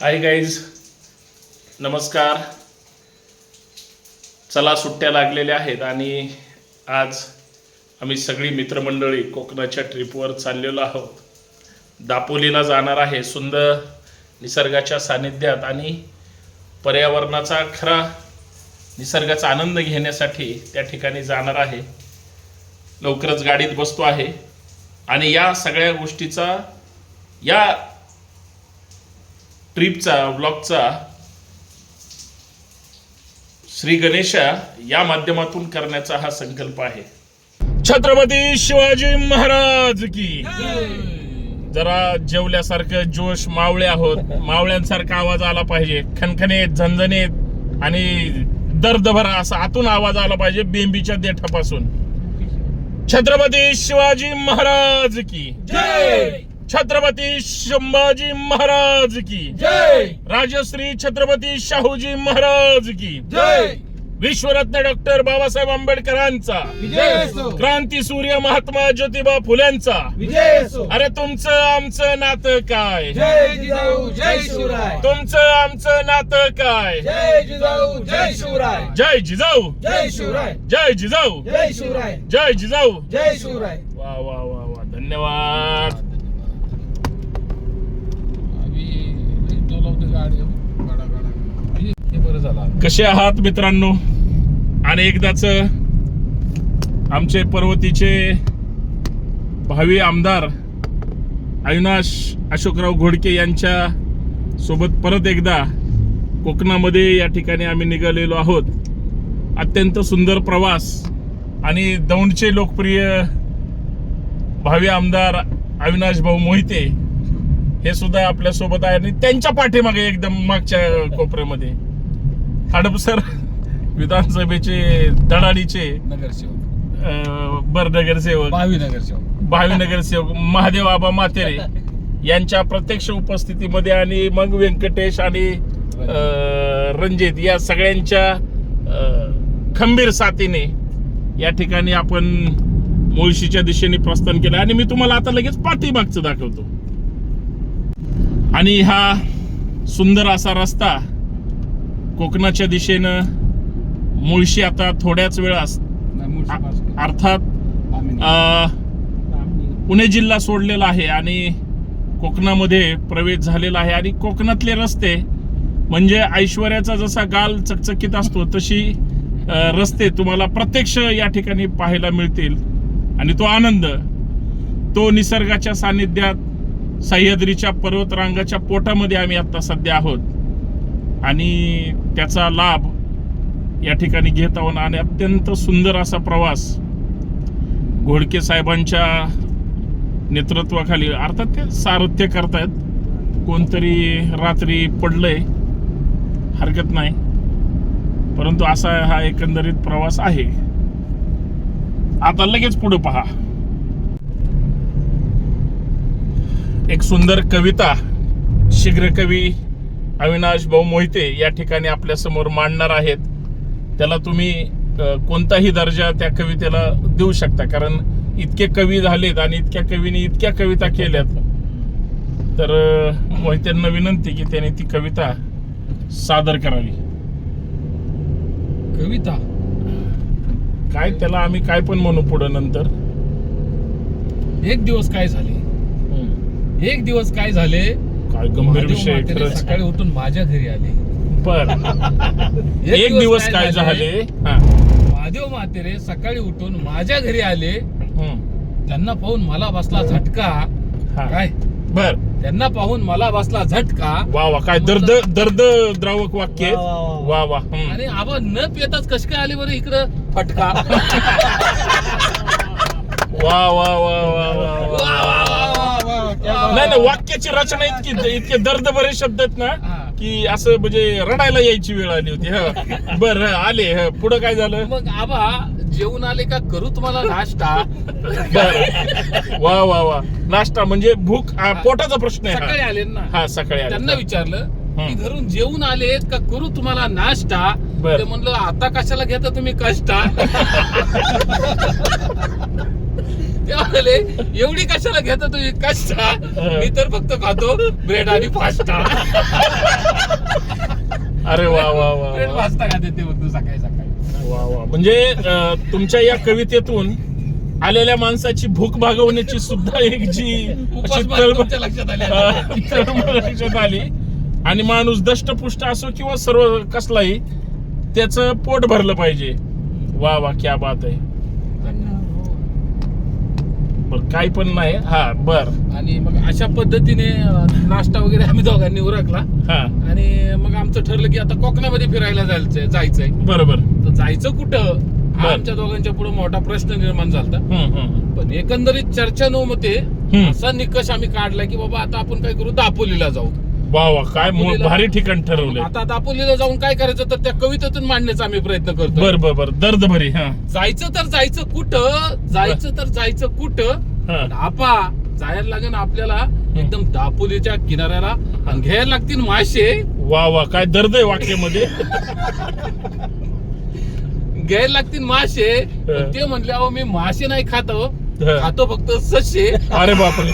Hi guys नमस्कार. चला सुट्ट्या लागलेल्या आहेत आणि आज आम्ही सगळी मित्रमंडळी कोकणाच्या ट्रिपवर चाललेलो आहोत. दापोलीला जाणार आहे. सुंदर निसर्गाच्या सानिध्यात आणि पर्यावरणाचा खरा निसर्गाचा आनंद घेण्यासाठी त्या ठिकाणी जाणार आहे. लवकरच गाडीत बसतो आहे. आणि या सगळ्या गोष्टीचा या ट्रिपचा व्लॉगचा श्री गणेशा या माध्यमातून करण्याचा हा संकल्प आहे. छत्रपती शिवाजी महाराज की. जरा जेवल्यासारखं जोश मावळे आहोत. मावळ्यांसारखा आवाज आला पाहिजे. खणखणीत झणझणीत आणि दर्दभरा असा आतून आवाज आला पाहिजे बेंबीच्या देठापासून. छत्रपती शिवाजी महाराज की. जय! छत्रपती संभाजी महाराज की। जय! राजश्री छत्रपती शाहूजी महाराज की। जय! विश्वरत्न डॉक्टर बाबासाहेब आंबेडकरांचा। क्रांती सूर्य महात्मा ज्योतिबा फुल्यांचा अरे तुमचं आमचं नातं काय? तुमचं आमचं नातं काय? जय जिजाऊ जय शिवराय! जय जिजाऊ! जय शिवराय! जय जिजाऊ! जय शिवराय! जय जिजाऊ! जय शिवराय! वा वा वा वा धन्यवाद! कसे आहात मित्रांनो? आणि एकदाच आमचे पर्वतीचे भावी आमदार अविनाश अशोकराव घोडके यांच्या सोबत परत एकदा कोकणामध्ये या ठिकाणी आम्ही निघालेलो आहोत. अत्यंत सुंदर प्रवास आणि दौंडचे लोकप्रिय भावी आमदार अविनाश भाऊ मोहिते हे सुद्धा आपल्यासोबत आहे आणि त्यांच्या पाठीमागे एकदम मागच्या कोपऱ्यामध्ये. हडपसर विधानसभेचे धडाडीचे नगरसेवक. बर नगरसेवक भावी नगरसेवक. भावी नगरसेवक महादेव आबा मातेरे यांच्या प्रत्यक्ष उपस्थितीमध्ये आणि मग व्यंकटेश आणि रणजित या सगळ्यांच्या खंबीर साथीने या ठिकाणी आपण मुळशीच्या दिशेने प्रस्थान केलं. आणि मी तुम्हाला आता लगेच पाठीमागचं दाखवतो. आणि हा सुंदर असा रस्ता कोकणाच्या दिशेनं मुळशी आता थोड्याच वेळास अर्थात पुणे जिल्हा सोडलेला आहे आणि कोकणामध्ये प्रवेश झालेला आहे. आणि कोकणातले रस्ते म्हणजे ऐश्वर्याचा जसा गाल चकचकीत असतो तशी रस्ते तुम्हाला प्रत्यक्ष या ठिकाणी पाहायला मिळतील. आणि तो आनंद तो निसर्गाच्या सानिध्यात सह्याद्रीच्या पर्वतरांगाच्या पोटामध्ये आम्ही आत्ता सध्या आहोत. आणि त्याचा लाभ या ठिकाणी घेत आहोत. आणि अत्यंत सुंदर असा प्रवास घोडके साहेबांच्या नेतृत्वाखाली अर्थात ते सारथ्य करतायत. कोणतरी रात्री पडलंय हरकत नाही. परंतु असा हा एकंदरीत प्रवास आहे. आता लगेच पुढे पहा. एक सुंदर कविता शीघ्र कवी अविनाश भाऊ मोहिते या ठिकाणी आपल्यासमोर मांडणार आहेत. त्याला तुम्ही कोणताही दर्जा त्या कवितेला देऊ शकता. कारण इतके कवी झालेत आणि इतक्या कवीने इतक्या कविता केल्यात. तर मोहित्यांना विनंती की त्याने ती कविता सादर करावी. कविता? काय त्याला आम्ही काय पण म्हणू पुढं नंतर? एक दिवस काय झाले. एक दिवस काय झाले? काय गंभीर महादेव विषय आहे म्हातारे खरंच. सकाळी उठून माझ्या घरी आले. बर. एक दिवस काय झाले? हा. महादेव म्हातेरे सकाळी उठून माझ्या घरी आले. हम्म. त्यांना पाहून मला बसला झटका. हा. काय? बर. त्यांना पाहून मला बसला झटका. वा वा. काय दर्द दर्द द्रावक वाक्य आहे. वा, वा, वा. वा. वा हम्म. आणि आबा न पिताच कश काय आले बरं इकडं? फटका. वा वा वा वा. वा वा नाही नाही वाक्याची रचना इतकी इतके दर्द बरे शब्द आहेत ना. की असं म्हणजे रडायला यायची वेळ आली होती ह. बर आले पुढं काय झालं? मग आबा जेवून आले का? करू तुम्हाला नाश्ता? वा वा वा. नाश्ता म्हणजे भूक हा, पोटाचा प्रश्न आहे सकाळी. आले ना. हा सकाळी त्यांना विचारलं की. घरून जेवून आलेत का? करू तुम्हाला नाश्ता? म्हणलं आता कशाला घेता तुम्ही कष्टा? ते म्हणाले एवढी कशाला घेता तुम्ही कशा मी तर फक्त खातो ब्रेड आणि पास्ता अरे वा वा वा ब्रेड वा. पास्ता खाते ते फक्त सकाळी सकाळी. वा वा. म्हणजे अं, तुमच्या या कवितेतून आलेल्या माणसाची भूक भागवण्याची सुद्धा एक जी अशी उपासमार तळमळ- तुमच्या लक्षात आली अं, तळमळ लक्षात आली. आणि माणूस दष्टपुष्ट असो किंवा सर्व कसलाही त्याचं पोट भरलं पाहिजे. वा वा क्या बात आहे. बर काही पण नाही. हा बर. आणि मग अशा पद्धतीने अं, नाश्ता वगैरे आम्ही दोघांनी उरकला. हा. आणि मग आमचं ठरलं की आता कोकणामध्ये फिरायला जायचंय जायचंय. बरोबर. तर जायचं कुठं? हा बर. आमच्या दोघांच्या पुढे मोठा प्रश्न निर्माण झाला हम्म, हम्म. पण एकंदरीत चर्चा नव्हते हम्म. असा निकष आम्ही काढला की बाबा आता आपण काय करू दापोलीला जाऊ. वा वा काय मो- दापोलीला- भारी ठिकाण ठरवलंय. आता दापोलीला जाऊन काय करायचं तर त्या कवितेतून मांडण्याचा आम्ही प्रयत्न करतो बर बर बर. दर्द भरी हा. जायचं तर जायचं कुठं जायचं तर जायचं कुठं. हा. पण आपा जायला लागेल आपल्याला एकदम दापोलीच्या किनाऱ्याला. आणि घ्यायला लागतील मासे. वा वा काय दर्द आहे वाक्यामध्ये घ्यायला लागतील मासे. पण ते म्हणले अहो मी मासे नाही खात. खातो फक्त ससे. अरे बापरे.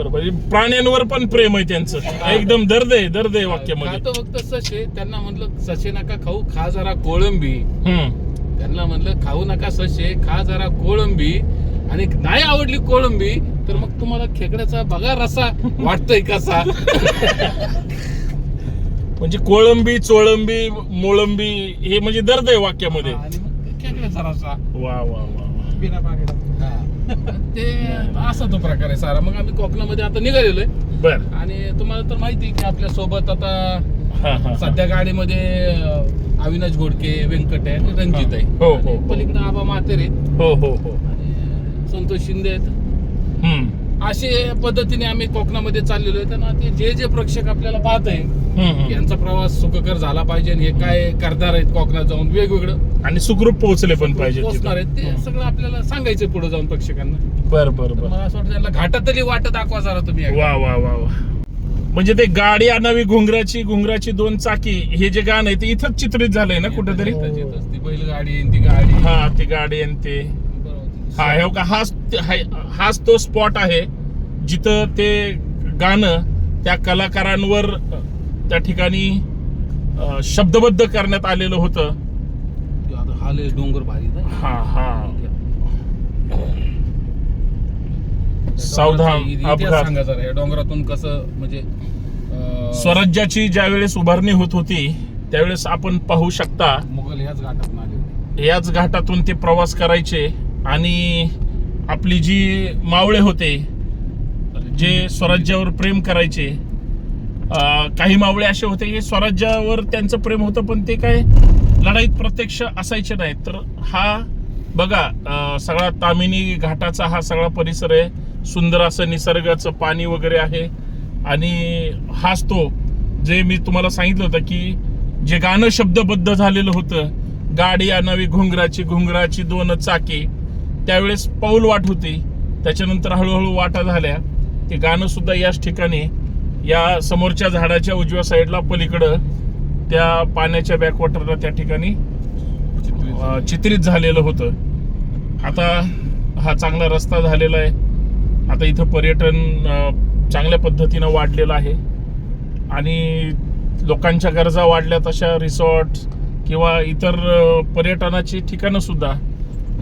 बरोबर. प्राण्यांवर पण प्रेम आहे त्यांचं. एकदम दर्द आहे दर्द आहे वाक्यामध्ये. खातो फक्त ससे त्यांना म्हणलं ससे नका खाऊ खा जरा कोळंबी. हम्म. त्यांना म्हणलं खाऊ नका ससे खा जरा कोळंबी. आणि नाही आवडली कोळंबी तर मग तुम्हाला खेकड्याचा बघा रसा वाटतोय कसा. म्हणजे कोळंबी चोळंबी मोळंबी हे म्हणजे दर्द आहे वाक्यामध्ये. आणि मग खेकड्याचा रसा. वा वा वा हा. ते असा तो प्रकार आहे सारा. मग आम्ही कोकणामध्ये आता निघालेलोय बर. आणि तुम्हाला तर माहिती आहे की आपल्यासोबत आता हा हा सध्या गाडीमध्ये अं, अविनाश घोडके व्यंकट आहे आणि रणजित आहे. हो, हो, आणि हो. पलीकडे आबा मातेरे आहेत. हो हो हो. आणि संतोष शिंदे आहेत. हम्म. असे पद्धतीने आम्ही कोकणामध्ये चाललेलो आहे. त्यांना ते जे जे प्रेक्षक आपल्याला पाहत आहे. यांचा प्रवास सुखकर झाला पाहिजे आणि हे काय करणार आहेत कोकणात जाऊन वेगवेगळं. आणि सुखरूप पोहोचले पण पाहिजे पोहोचणार आहेत ते. सगळं आपल्याला सांगायचं पुढे जाऊन प्रेक्षकांना. बर बर तर बर मला असं वाटतं त्यांना घाटातली वाट दाखवा जरा तुम्ही. वा वा वा वा. म्हणजे ते गाडी आणावी घुंगराची घुंगराची दोन चाकी हे जे गाणं आहे ते इथंच चित्रित झालंय ना कुठेतरी? बैलगाडी ती गाडी. हा ती गाडी आणि ते. हा हे का? हाच हाच तो स्पॉट आहे जिथं ते गाणं त्या कलाकारांवर त्या ठिकाणी शब्दबद्ध करण्यात आलेलं होतं. हा लय डोंगर भारी. हा हा. सावधान अपघात डोंगरातून कसं म्हणजे स्वराज्याची ज्यावेळेस उभारणी होत होती त्यावेळेस आपण पाहू शकता मुघल ह्याच घाटात आले होते. याच घाटातून ते प्रवास करायचे. आणि आपली जी मावळे होते जे स्वराज्यावर प्रेम करायचे काही मावळे असे होते की स्वराज्यावर त्यांचं प्रेम होतं पण ते काय लढाईत प्रत्यक्ष असायचे नाहीत. तर हा बघा सगळा तामिनी घाटाचा हा सगळा परिसर आहे. सुंदर असं निसर्गाचं पाणी वगैरे आहे. आणि हाच तो जे मी तुम्हाला सांगितलं होतं की जे गाणं शब्दबद्ध झालेलं होतं गाडी आणावी घुंगराची घुंगराची दोन चाकी. त्यावेळेस पाऊल वाट होती. त्याच्यानंतर हळूहळू वाटा झाल्या. ते गाणं सुद्धा याच ठिकाणी या समोरच्या झाडाच्या उजव्या साईडला पलीकडं त्या पाण्याच्या बॅकवॉटरला त्या ठिकाणी चित्रित झालेलं होतं. आता हा चांगला रस्ता झालेला आहे. आता इथं पर्यटन चांगल्या पद्धतीनं वाढलेलं आहे. आणि लोकांच्या गरजा वाढल्या तशा रिसॉर्ट किंवा इतर पर्यटनाची ठिकाणं सुद्धा.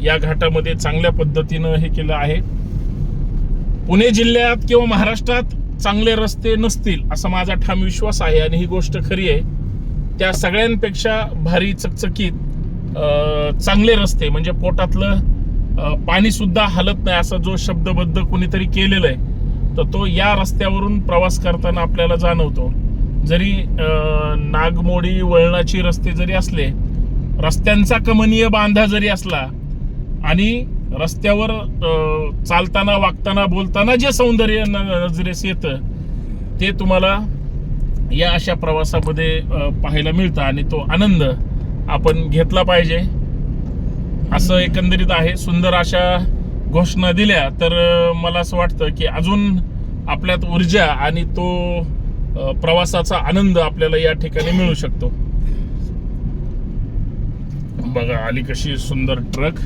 या घाटामध्ये चांगल्या पद्धतीनं हे केलं आहे. पुणे जिल्ह्यात किंवा महाराष्ट्रात चांगले रस्ते नसतील असा माझा ठाम विश्वास आहे आणि ही गोष्ट खरी आहे. त्या सगळ्यांपेक्षा भारी चकचकीत चांगले रस्ते म्हणजे पोटातलं पाणीसुद्धा पाणी सुद्धा हलत नाही असा जो शब्दबद्ध कुणीतरी केलेला आहे तर तो या रस्त्यावरून प्रवास करताना आपल्याला जाणवतो. जरी नागमोडी वळणाची रस्ते जरी असले रस्त्यांचा कमनीय बांधा जरी असला आणि रस्त्यावर चालताना वागताना बोलताना जे सौंदर्य न- नजरेस येतं ते तुम्हाला या अशा प्रवासामध्ये पाहायला मिळतं आणि तो आनंद आपण घेतला पाहिजे. असं एकंदरीत आहे. सुंदर अशा घोषणा दिल्या तर मला असं वाटतं की अजून आपल्यात ऊर्जा आणि तो प्रवासाचा आनंद आपल्याला या ठिकाणी मिळू शकतो. बघा आली कशी सुंदर ट्रक.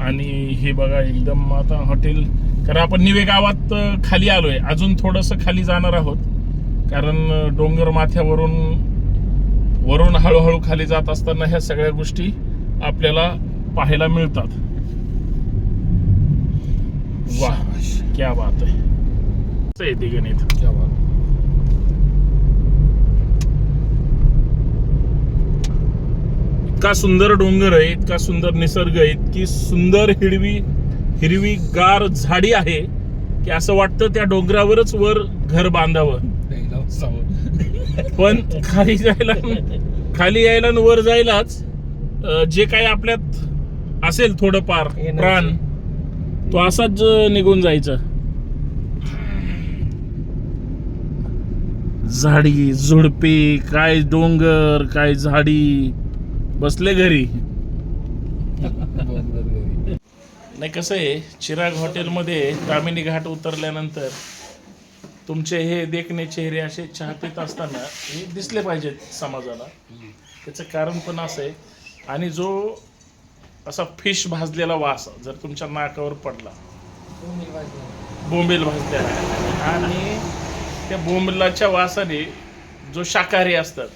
आणि हे बघा एकदम आता हॉटेल कारण आपण निवे गावात खाली आलोय अजून थोडस खाली जाणार आहोत कारण डोंगर माथ्यावरून वरून हळूहळू खाली जात असताना ह्या सगळ्या गोष्टी आपल्याला पाहायला मिळतात वा. क्या बात आहे गणित क्या बात. इतका सुंदर डोंगर आहे इतका सुंदर निसर्ग आहे इतकी सुंदर हिरवी हिरवी गार झाडी आहे की असं वाटतं त्या डोंगरावरच वर घर बांधावं. पण खाली जायला खाली यायला वर जायलाच जे काही आपल्यात असेल थोडंफार प्राण तो असाच निघून जायचा. झाडी झुडपे काय डोंगर काय झाडी बसले घरी. नाही कसं आहे चिराग हॉटेलमध्ये कामिनी घाट उतरल्यानंतर तुमचे हे देखणे चेहरे असे चहा पित असताना हे दिसले पाहिजेत समाजाला. त्याचं कारण पण असं आहे. आणि जो असा फिश भाजलेला वास जर तुमच्या नाकावर पडला बोंबील भाजलेला. आणि त्या बोंबिलाच्या वासाने जो शाकाहारी असतात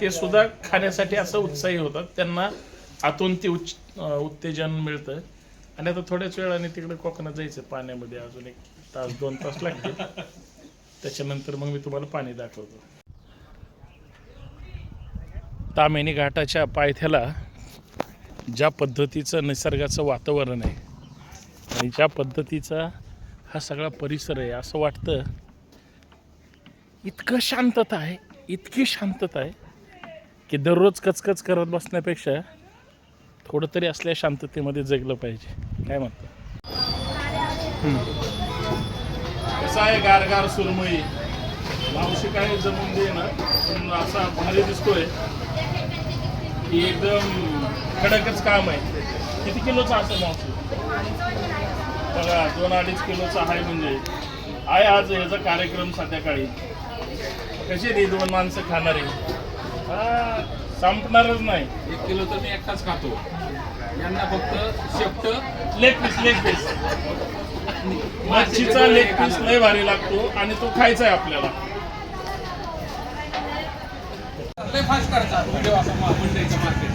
ते सुद्धा खाण्यासाठी असं उत्साही होतात. त्यांना आतून ते उच्च उत्तेजन मिळतं आणि आता थोड्याच वेळाने तिकडे कोकणात जायचं पाण्यामध्ये. अजून एक तास दोन तास लागतील. त्याच्यानंतर मग मी तुम्हाला पाणी दाखवतो. तामेनी घाटाच्या पायथ्याला ज्या पद्धतीचं निसर्गाचं वातावरण आहे आणि ज्या पद्धतीचा हा सगळा परिसर आहे असं वाटतं इतकं शांतता आहे इतकी शांतता आहे. की दररोज कचकच करत बसण्यापेक्षा थोडं तरी असल्या शांततेमध्ये जगलं पाहिजे. काय म्हणतं? कसं आहे गारगार सुरमई? मावशी काय जमून दे ना पण असा भारी दिसतोय की एकदम कडकच काम आहे. किती किलोचा असं मावशी? बघा दोन अडीच किलोचा आहे म्हणजे. आहे आज ह्याचा कार्यक्रम संध्याकाळी. कशी ती दोन माणसं खाणारी? हा संपणारच नाही. एक किलो तर मी एकटाच खातो. यांना फक्त शेपट लेग पीस लेग पीस मच्छीचा लेग पीस लय भारी लागतो आणि तो खायचा आहे आपल्याला. लय फास्ट करतात. व्हिडिओ असा मा- मंडईचा मार्केट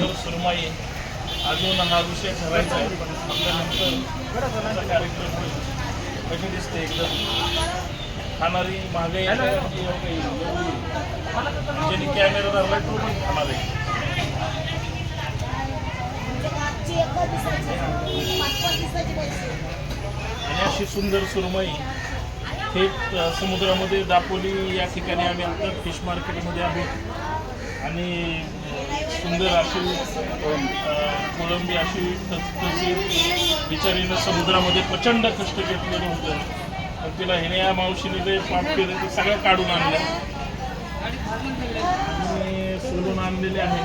हो सुरमई. अजून हा विषय ठरायचा आहे पण आपल्यानंतर कार्यक्रम कशी दिसते एकदम? खाणारी महागाई ज्यांनी कॅमेरा धरलाय तो पण खाणार आहे. आणि अशी सुंदर सुरमई थेट समुद्रामध्ये दापोली या ठिकाणी आम्ही आता फिश मार्केटमध्ये आहोत. आणि सुंदर अशी कोळंबी अशी टचटचीत बिचारीनं समुद्रामध्ये प्रचंड कष्ट घेतलेलं होतं. तर तिला हिने या मावशीने जे पाप केलं ते सगळं काढून आणलं. आणि सोलून आणलेले आहे.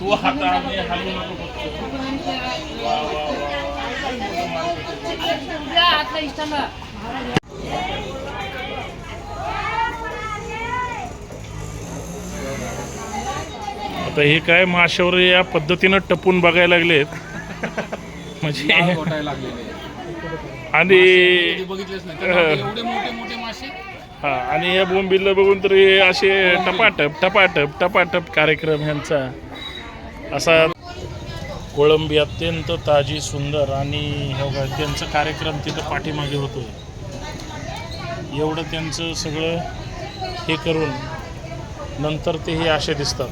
तू हाताने हलवू नको फक्त वा वा वा. आता हे काय माशावर या पद्धतीनं टपून बघायला लागलेत. म्हणजे आणि कधी बघितलेच नाही. कारण आपले एवढे मोठे मोठे मासे? हा आणि या बोंबिलला बघून तर असे टपाटप टपाटप टपाटप कार्यक्रम ह्यांचा. असा कोळंबी अत्यंत ताजी सुंदर आणि हे बघा त्यांचा कार्यक्रम तिथं पाठीमागे होतो एवढं त्यांचं सगळं हे करून नंतर ते हे असे दिसतात.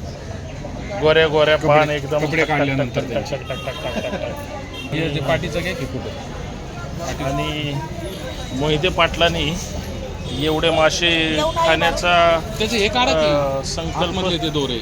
गोऱ्या गोऱ्या पान एकदम कपडे टक- टक- काढल्यानंतर टक- टक- टक- टक- टक- टक- टक. हे जे पाठीचं काय की कुठं? आणि मोहिते पाटलांनी एवढे मासे खाण्याचा त्याचे हे काढा संकल्प दोरे.